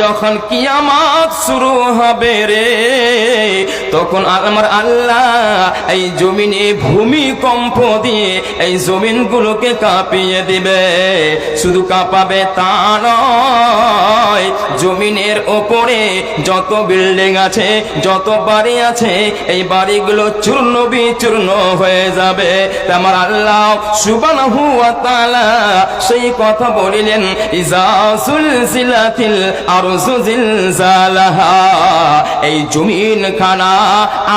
যখন কিয়ামত শুরু হবে রে, তখন আমার আল্লাহ এই জমিনে ভূমিকম্প দিয়ে এই জমিনগুলোকে কাঁপিয়ে দিবে। শুধু কাঁপাবে তা নয়, জমিনের ওপরে যত বিল্ডিং আছে, যত বাড়ি আছে, এই বাড়িগুলো চূর্ণ বিচূর্ণ হয়ে যাবে। আমার আল্লাহ সুবহানাহু ওয়া তাআলা সেই কথা বলিলেন ইজা সুলসিলাতিল জিলজালাহা এই জমিন খানা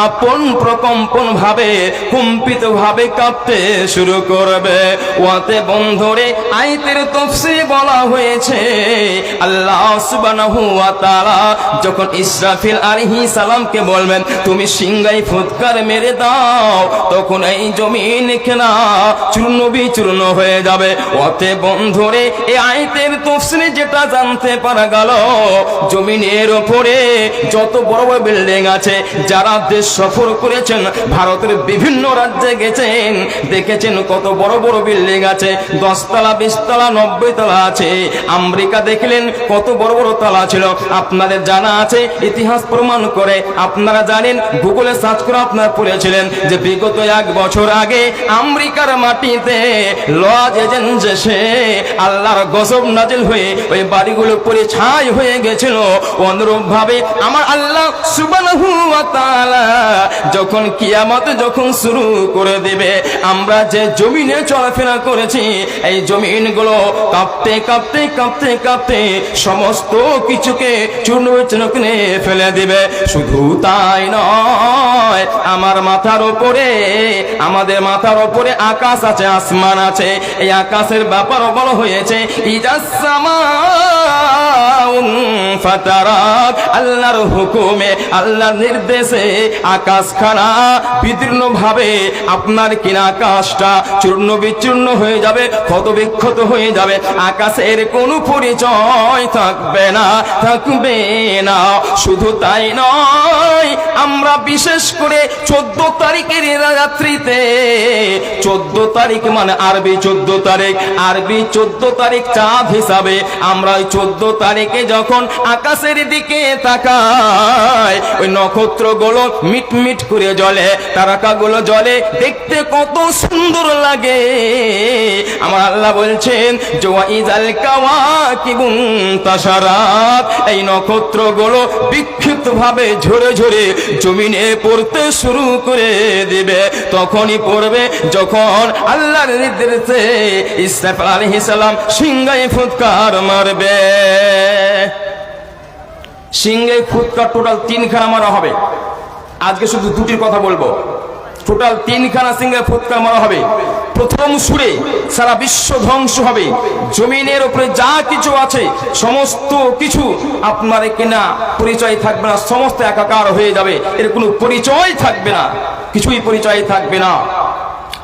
আপন প্রকম্পন ভাবে, কম্পিত ভাবে কাঁপতে শুরু করবে। ওয়াতে বন্ধরে আইতের তফসিরে বলা হয়েছে, আল্লাহ যখন ইসরাফিল সালামকে বলবেন, তুমি সিংগাই ফুৎকার মেরে দাও, তখন এই জমিন কেনা চূর্ণ বিচূর্ণ হয়ে যাবে। ওতে বন্ধুরে এই আইতের তফসিলে যেটা জানতে পারা গেল জমিনের ওপরে যত বড় বড় বিল্ডিং আছে, যারা দেশ সফর করেছেন, ভারতের বিভিন্ন রাজ্যে গেছেন, দেখেছেন কত বড় বড় বিল্ডিং আছে, দশতলা, বিশতলা নব্বই তলা আছে। আমেরিকা দেখলেন কত বড় বড় তলা ছিল। আপনাদের জানা আছে, ইতিহাস প্রমাণ করে আপনারা জানেন, গুগলে সার্চ করে আপনারা পড়েছিলেন যে বিগত এক বছর আগে আমেরিকার মাটিতে লজ এজেন্ট সে আল্লাহর গজব নাজিল হয়ে ওই বাড়িগুলো পরে ছাই হয়ে গেছিল। অনুরূপ ভাবে আমার আল্লাহ সুবহানাহু যখন কিয়ামত যখন শুরু করে দেবে, আমরা যে জমিনে চলাফেরা করেছি, এই জমিনগুলো কাঁপতে কাঁপতে কাঁপতে কাঁপতে সমস্ত কিছুকে চূর্ণ করে ফেলে দিবে। শুধু তাই নয়, আমার মাথার উপরে আমাদের মাথার উপরে আকাশ আছে, আসমান আছে। এই আকাশের ব্যাপারও বলা হয়েছে ইজাসামা আল্লাহর হুকুমে, আল্লাহর নির্দেশে আকাশখানা বিদীর্ণ ভাবে আপনার কিনা আকাশটা চূর্ণ বিচূর্ণ হয়ে যাবে ক্ষত বিক্ষত হয়ে যাবে। আকাশের কোনো পরিচয় থাকবে না থাকবে না। শুধু তাই নয়, আমরা বিশেষ করে চোদ্দ তারিখের রাত্রিতে, চোদ্দ তারিখ মানে আরবি চোদ্দ তারিখ, আরবি চোদ্দ তারিখ চাঁদ হিসাবে আমরা ওই চোদ্দ তারিখে যখন আকাশের দিকে তাকায়, ওই নক্ষত্রগুলো মিট মিট করে জ্বলে, তারকাগুলো জ্বলে, দেখতে কত সুন্দর লাগে। আমার আল্লাহ বলছেন, জোয়া ইজাল কাওয়া কিবুন তাসারাত এই নক্ষত্রগুলো বিক্ষিপ্ত ভাবে ঝরে ঝরে জমিনে পড়তে শুরু করে দিবে। তখনই পড়বে যখন আল্লাহর নির্দেশে ইসরাফিল আলাইহিস সালাম সিংহায় ফুৎকার মারবে। সিংহে ফুৎকার টোটাল তিনখানা মারা হবে। আজকে শুধু দুটির কথা বলব। টোটাল তিনখানা সিংহে ফুৎকার মারা হবে। প্রথম সুরে সারা বিশ্ব ধ্বংস হবে। জমিনের উপরে যা কিছু আছে, সমস্ত কিছু আপনার কিনা পরিচয় থাকবে না, সমস্ত একাকার হয়ে যাবে। এর কোনো পরিচয় থাকবে না। কিছুই পরিচয় থাকবে না।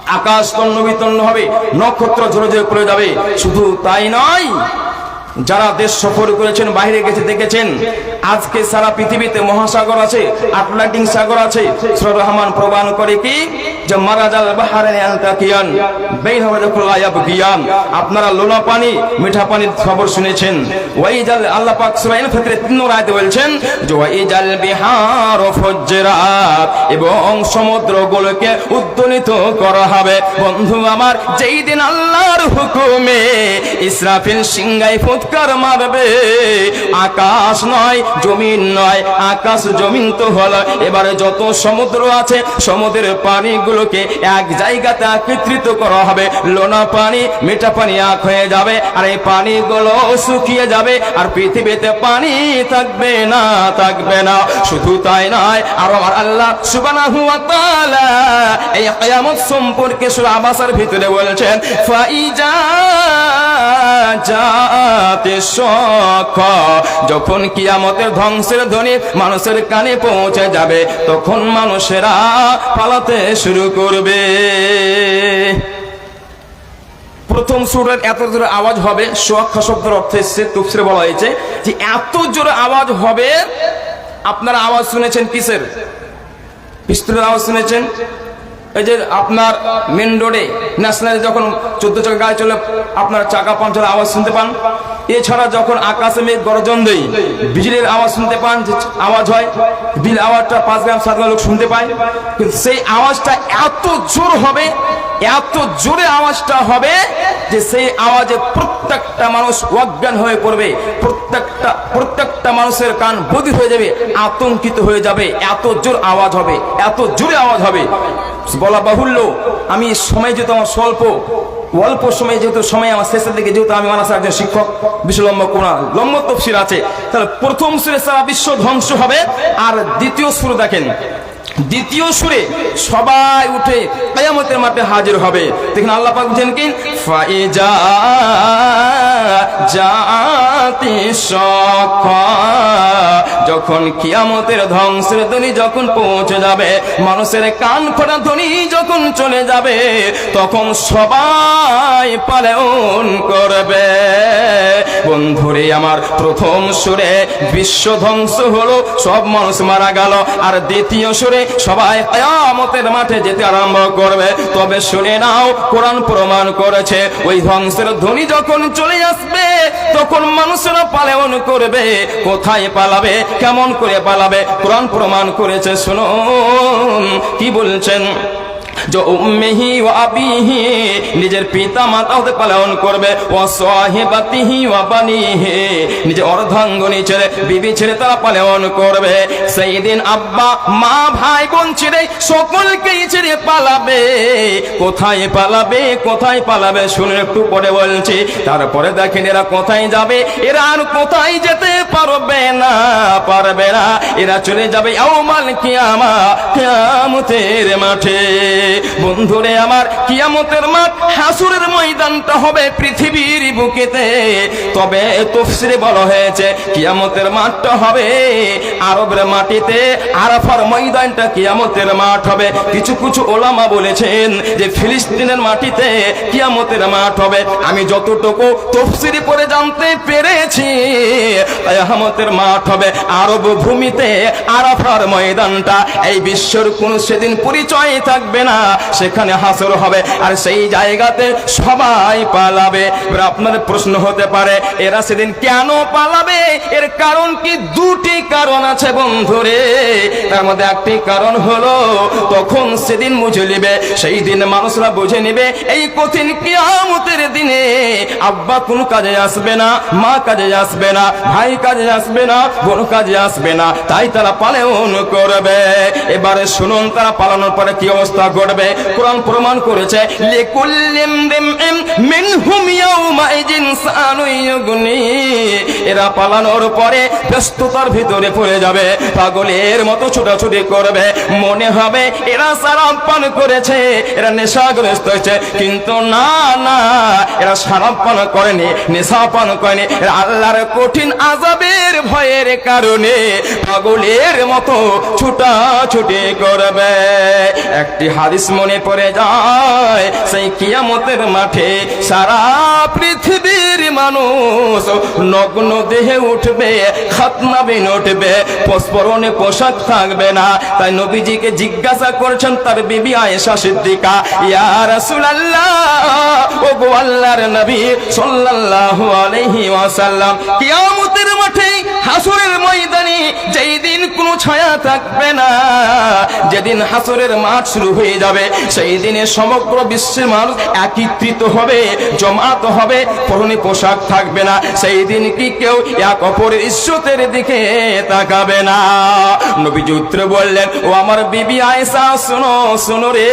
আকাশ তন্ন বিতন্ন হবে, নক্ষত্র ঝরে ঝরে পড়ে যাবে। শুধু তাই নয় যারা দেশ সফর করেছেন বাইরে গেছে দেখেছেন? আজকে সারা পৃথিবীতে মহাসাগর আছে, আটলান্টিক সাগর আছে। সুর রহমান প্রমাণ করে কি? যে মারাজাল বাহারানি আলতাকিয়ান বেইন হবে যখন লায়াব গিয়ান আপনারা লোনা পানি, মিঠা পানির খবর শুনেছেন। ওই জাল আল্লাহ পাক সূরা ফিতরে তিন নম্বর আয়াতে বলছেন, যে ওই জাল বিহার ফুজরাত এবং সমুদ্রগুলোকে উদ্দোলিত করা হবে। বন্ধু আমার, যেই দিন আল্লাহর হুকুমে ইসরাফিল সিংগাই ফুৎকার মারবে, আকাশ নয় জমিন নয়, আকাশ জমিন তো হলো। এবারে যত সমুদ্র আছে, সমুদ্রের পানিগুলোকে এক জায়গাতে একত্রিত করা হবে। লোনা পানি, মিঠা পানি এক হয়ে যাবে, আর এই পানিগুলো শুকিয়ে যাবে, আর পৃথিবীতে পানি থাকবে না থাকবে না। শুধু তাই নয়, আর আমার আল্লাহ সুবহানাহু হুয়া তাআলা এই কিয়ামত সম্পর্কে সূরা আবাসের ভিতরে বলছেন, ফাইজা শখ। যখন কিয়ামতের ধ্বংসের ধ্বনি মানুষের কানে পৌঁছে যাবে। তখন মানুষেরা পালাতে শুরু করবে। প্রথম সুরের এত জোরে আওয়াজ হবে, সোয়াক্ষা শব্দের অর্থ এসছে, তুফসিরে বলা হয়েছে যে এত জোরে আওয়াজ হবে, আপনারা আওয়াজ শুনেছেন কিসের? পিস্তলের আওয়াজ শুনেছেন? এই যে আপনার মেন রোডে ন্যাশনাল যখন চোদ্দ চাকা গাড়ি চলে, আপনার চাকা পাঞ্চার আওয়াজ শুনতে পান। এছাড়া যখন আকাশে মেঘ গর্জন দেই বিজলির আওয়াজ শুনতে পান, যে আওয়াজ হয়, বিল আওয়াজটা পাঁচ গ্রাম, সাত গ্রাম লোক শুনতে পায়। কিন্তু সেই আওয়াজটা এত জোর হবে, এত জোরে আওয়াজটা হবে, যে সেই আওয়াজে প্রত্যেকটা মানুষ অজ্ঞান হয়ে পড়বে প্রত্যেকটা প্রত্যেকটা মানুষের কান বধির হয়ে যাবে, আতঙ্কিত হয়ে যাবে, এত জোর আওয়াজ হবে, এত জোরে আওয়াজ হবে। বলা বাহুল্য, আমি সময় যেহেতু আমার স্বল্প, অল্প সময় যেহেতু সময় আমার শেষের দিকে যেহেতু আমি মানাসে একজন শিক্ষক বিশ্ব লম্ব কোনা লম্ব তফসির আছে, তাহলে প্রথম সুরে সারা বিশ্ব ধ্বংস হবে, আর দ্বিতীয় সুর দেখেন, দ্বিতীয় সুরে সবাই উঠে কায়ামতের মাঠে হাজির হবে। দেখুন আল্লাহ পাক কি? ফাইজা জাতি সখা। যখন কিয়ামতের ধ্বংসের ধ্বনি যখন পৌঁছে যাবে, মানুষের কান ফোটা ধ্বনি যখন চলে যাবে, তখন সবাই পালন করবে। বন্ধুরে, আমার প্রথম সুরে বিশ্ব ধ্বংস হলো, সব মানুষ মারা গেল। আর দ্বিতীয় সুরে সবাই কিয়ামতের মাঠে যেতে আরম্ভ করবে। তবে শুনে নাও, কোরআন প্রমাণ করেছে, ওই ধ্বংসের ধ্বনি যখন চলে আসবে, তখন মানুষেরা পালন করবে। কোথায় পালাবে, কেমন করে পালাবে, কোরআন প্রমাণ করেছে, শুনুন, কি বলছেন? নিজের পিতা মাতা হতে পালন করবে নিজের অর্ধাঙ্গনি ছেড়ে বিবি ছেড়ে তারা পালন করবে সেই দিন আব্বা মা ভাই বোন ছেড়ে সকলকেই ছেড়ে পালাবে কোথায় পালাবে কোথায় পালাবে শুনে একটু পরে বলছি তারপরে দেখেন এরা কোথায় যাবে এরা আর কোথায় যেতে পারবে না পারবে না এরা চলে যাবে আওমাল কিয়ামা কিয়ামতের মাঠে বন্ধুরে, আমার কিয়ামতের মাঠ হাসুরের ময়দানটা হবে পৃথিবীর বুকেতে। তবে তফসিরে বলা হয়েছে, কিয়ামতের মাঠটা হবে আরবের মাটিতে। আরাফার ময়দানটা কিয়ামতের মাঠ হবে। কিছু কিছু ওলামা বলেছেন যে, ফিলিস্তিনের মাটিতে কিয়ামতের মাঠ হবে। আমি যতটুকু তফসিরি পরে জানতে পেরেছি, কিয়ামতের মাঠ হবে আরব ভূমিতে আরাফার ময়দানটা। এই বিশ্বর কোন সেদিন পরিচয় থাকবে না। সেখানে হাসর হবে। আর সেই জায়গাতে সবাই পালাবে। আপনাদের প্রশ্ন হতে পারে, এরা সেদিন কেন পালাবে? এর কারণ কি? দুটি কারণ আছে বন্ধুরে। তার মধ্যে একটি কারণ হলো, তখন সেদিন বুঝে নিবে, সেই দিন মানুষরা বুঝে নিবে, এই কঠিন কিয়ামতের দিনে আব্বা কোন কাজে আসবে না, মা কাজে আসবে না, ভাই কাজে আসবে না, বোন কাজে আসবে না। তাই তারা পালন করবে। এবারে শুনুন, তারা পালানোর পরে কি অবস্থা ঘটবে কোরআন প্রমাণ করেছে লিকুল্লিম মিনহুম ইয়াউমা ইজিন ইউগনি এরা পালানোর পরে ব্যস্ততার ভিতরে পড়ে যাবে, পাগলের মতো ছোটাছুটি করবে। মনে হবে এরা সারাপ পান করেছে, এরা নেশাগ্রস্ত হয়েছে। কিন্তু না না, এরা সারাপ পান করেনি, নেশা পান করেনি। এরা আল্লাহর কঠিন আজাবের ভয়ের কারণে পাগলের মতো ছুটাছুটি করবে। একটি হাদিস মনে পড়ে যায়, সেই কিয়ামতের মাঠে সারা পৃথিবীর মানুষ, নগ্ন দেহে উঠবে খাতনাবিন উঠবে পোশাক থাকবে না। তাই নবীজিকে জিজ্ঞাসা করছেন তার বিবি আয়েশা সিদ্দিকা ও নবী সাল্লাল্লাহু আলাইহি ওয়াসাল্লাম, কিয়ামতের মাঠে ময়দানে যেই দিন কোনো ছায়া থাকবে না, যেদিন হাসরের মাঠ শুরু হয়ে যাবে, সেই দিনে সমগ্র বিশ্বের মানুষ একত্রিত হবে, জমাত হবে, পরনে পোশাক থাকবে না, সেই দিন কি কেউ এক অপরের ইজ্জতের দিকে তাকাবে না। নবী উত্তর বললেন, ও আমার বিবি আয়েশা, শুনো শুনো রে,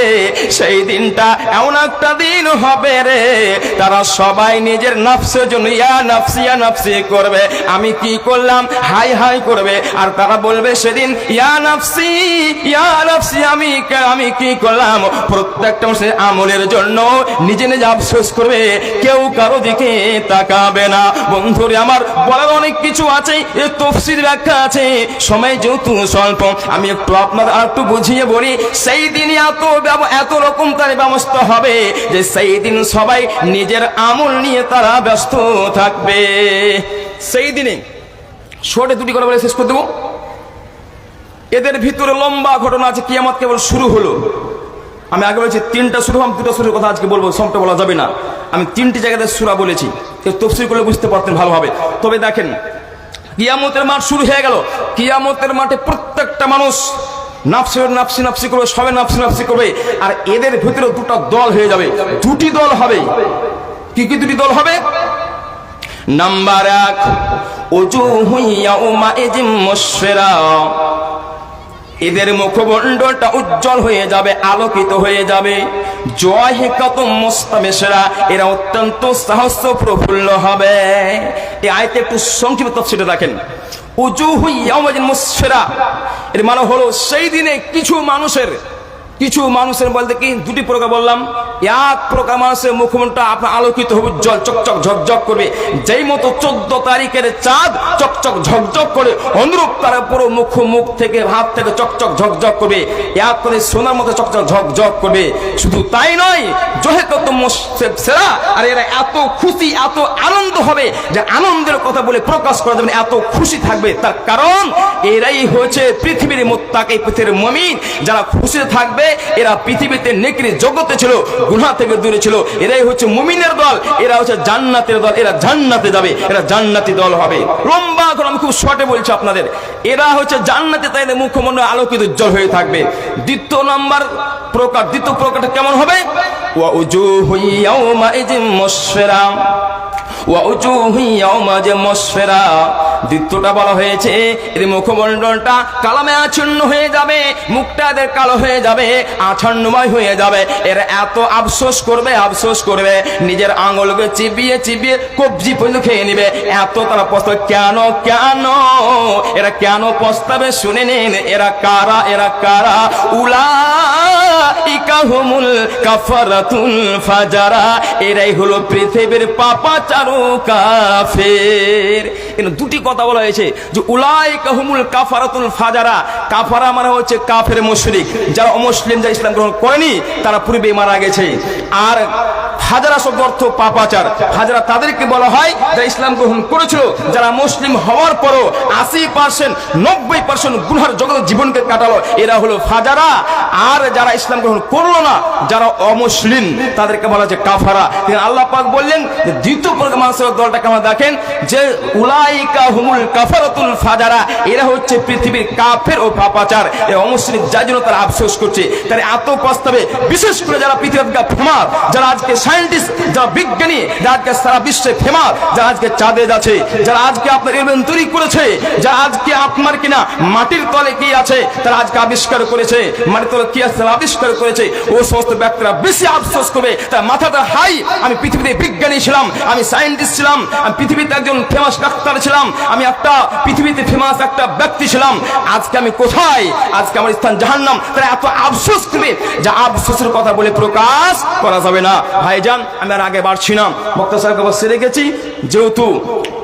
সেই দিনটা এমন একটা দিন হবে রে, তারা সবাই নিজের নফসের জন্য ইয়া নফসি নফসি করবে। আমি কি করলাম? হাই হাই করবে। আর তারা বলবে, সেদিন ইয়া নফসি ইয়া নফসি, আমি আমি কি করলাম? প্রত্যেকটা মানুষের আমলের জন্য নিজে নিজে আফসোস করবে, কেউ কারও দিকে তাকাবে না। বন্ধুরে আমার, বলার অনেক কিছু আছে, এ তফসির ব্যাখ্যা আছে। সময় যেহেতু স্বল্প, আমি একটু আপনাদের আর একটু বুঝিয়ে বলি, সেই দিনই এত এত রকম তার ব্যবস্থা হবে যে সেই দিন সবাই নিজের আমল নিয়ে তারা ব্যস্ত থাকবে। সেই দিনে শোটে দুটি কথা বলে শেষ করে দেবো। এদের ভিতরে লম্বা ঘটনা আছে, কিয়ামত কেবল শুরু হলো। আমি আগে বলেছি, তিনটা শুরু, আমি দুটো সুরের কথা আজকে বলব, সবটা বলা যাবে না। আমি তিনটি জায়গাতে সুরা বলেছি। তফসিল করলে বুঝতে পারতেন ভালোভাবে। তবে দেখেন, কিয়ামতের মাঠ শুরু হয়ে গেল। কিয়ামতের মাঠে প্রত্যেকটা মানুষ নাফসি নাফসি নাফসি করবে, সবে নাফসি নাফসি করবে, আর এদের ভিতরে দুটো দল হয়ে যাবে। দুটি দল হবে। কি কি দুটি দল হবে? নাম্বার এক উজু হুইয়া উমা এজিম মুশফিরা। এদের মুখমণ্ডলটা উজ্জ্বল হয়ে যাবে, আলোকিত হয়ে যাবে। জয় হে কত মোস্তামেশেরা এরা অত্যন্ত সাহস প্রফুল্ল হবে। এই আয়তে একটু সংক্ষিপ্ত তফসিটা দেখেন। উজু হুইয়াউমাজিন মুসফেরা, এর মানে হলো সেই দিনে কিছু মানুষের কিছু মানুষের বলতে কি? দুটি প্রকার বললাম। এক প্রকার মানুষের মুখমণ্ডলটা আপনার আলোকিত হবে, জল চকচক ঝকঝক করবে। যেই মতো চোদ্দ তারিখের চাঁদ চকচক ঝকঝক করে, অনুরূপ তার পুরো মুখ মুখ থেকে হাত থেকে চকচক ঝকঝক করবে। এক করে সোনার মতো চকচক ঝকঝক করবে। শুধু তাই নয়, জহে কত সেরা, আর এরা এত খুশি, এত আনন্দ হবে যে আনন্দের কথা বলে প্রকাশ করা যাবে এত খুশি থাকবে। তার কারণ এরাই হয়েছে পৃথিবীর মোত্তাক, পৃথিবীর মমিন। যারা খুশিতে থাকবে এরা পৃথিবীতে নেকড়ে জগতে ছিল গুনা থেকে দূরে ছিল। এরাই হচ্ছে মুমিনের দল, এরা হচ্ছে জান্নাতের দল, এরা জান্নাতে যাবে, এরা জান্নাতি দল হবে। লম্বা করে আমি খুব শর্টে বলছি আপনাদের। এরা হচ্ছে জান্নাতে, তাই মুখমণ্ডল আলোকিত উজ্জ্বল হয়ে থাকবে। দ্বিতীয় নাম্বার প্রকার, দ্বিতীয় প্রকারটা কেমন হবে? ওয়া ওয়া উজুহু ইয়াউমাইযিন মুসফিরা দ্বিতীয়টা বলা হয়েছে, এর মুখমণ্ডলটা কালামে আচ্ছন্ন হয়ে যাবে, মুখটা এদের কালো হয়ে যাবে, আচ্ছন্নময় হয়ে যাবে। এরা এত আফসোস করবে আফসোস করবে, নিজের আঙুলকে চিবিয়ে চিবিয়ে কবজি পর্যন্ত খেয়ে নিবে। এত তারা প্রস্তাব, কেন কেন? এরা কেন প্রস্তাবে শুনে নিন? এরা কারা এরা কারা? উলা ইকাহুমুল কাফারাতুল ফাজারা, এরাই হলো পৃথিবীর পাপাচারু কাফের। এখানে দুটি কথা বলা হয়েছে যে উলাই কাহুমুল কাফারাতুল ফাজারা, কাফারা মানে হচ্ছে কাফের মুশরিক। যারা অমুসলিম, যারা ইসলাম গ্রহণ করেনি, তারা পূর্বে মারা গেছে। আর হাজারা শব্দ অর্থ পাপাচার। হাজারা তাদেরকে বলা হয়, যারা ইসলাম গ্রহণ করেছিল, যারা মুসলিম হওয়ার পরও আশি পার্সেন্ট নব্বই পার্সেন্ট গুনহার জগতের জীবনকে কাটালো, এরা হলো ফাজারা। আর যারা ইসলাম গ্রহণ করল না। যারা অমুসলিম, তাদেরকে বলা হচ্ছে কাফারা। আল্লাহ পাক বললেন যে, দ্বিতীয় মানুষের দলটাকে আমরা দেখেন যে, উলাইকা হুমুল কাফারাতুল ফাজারা, এরা হচ্ছে পৃথিবীর কাফের ও পাপাচার। এ অমুসলিম, যার জন্য তারা আফসোস করছে। তারা এত প্রস্তাবে বিশেষ করে যারা পৃথিবীর ফেমাস, যারা আজকে সায়েন্টিস্ট, যারা বিজ্ঞানী, যারা আজকে সারা বিশ্বে ফেমাস, যারা আজকে চাঁদে যাচ্ছে, যারা আজকে আপনার ইলেভেন তৈরি করেছে, যারা আজকে আপনার কিনা মাটির তলে কি আছে, তারা আজকে আবিষ্কার করেছে, মাটির তলে কি আছে আবিষ্কার করেছে। ও সমস্ত ব্যক্তিরা বেশি আফসোস করবে। তার মাথাটা হাই। আমি পৃথিবীতে বিজ্ঞানী ছিলাম, আমি সায়েন্টিস্ট ছিলাম, আমি পৃথিবীতে একজন ফেমাস ডাক্তার ছিলাম, আমি একটা পৃথিবীতে ফেমাস একটা ব্যক্তি ছিলাম। আজকে আমি কোথায়? আজকে আমার স্থান জাহান্নাম। তারা এত আফসোস করবে যা আফসোসের কথা বলে প্রকাশ করা যাবে না। ভাইজান, আমি আর আগে বাড়ছি না। বক্তা সাহেবকে বসে রেখেছি। যেহেতু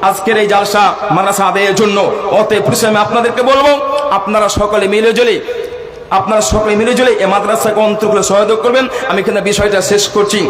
আজকের এই জালসা মাদ্রাসা আদায়ের জন্য, অতএব আমি আপনাদেরকে বলব, আপনারা সকলে মিলে জলে আপনারা সকলে মিলে জুলে এ মাদ্রাসাকে অন্তর্গুলো সহায়তা করবেন। আমি এখানে বিষয়টা শেষ করছি।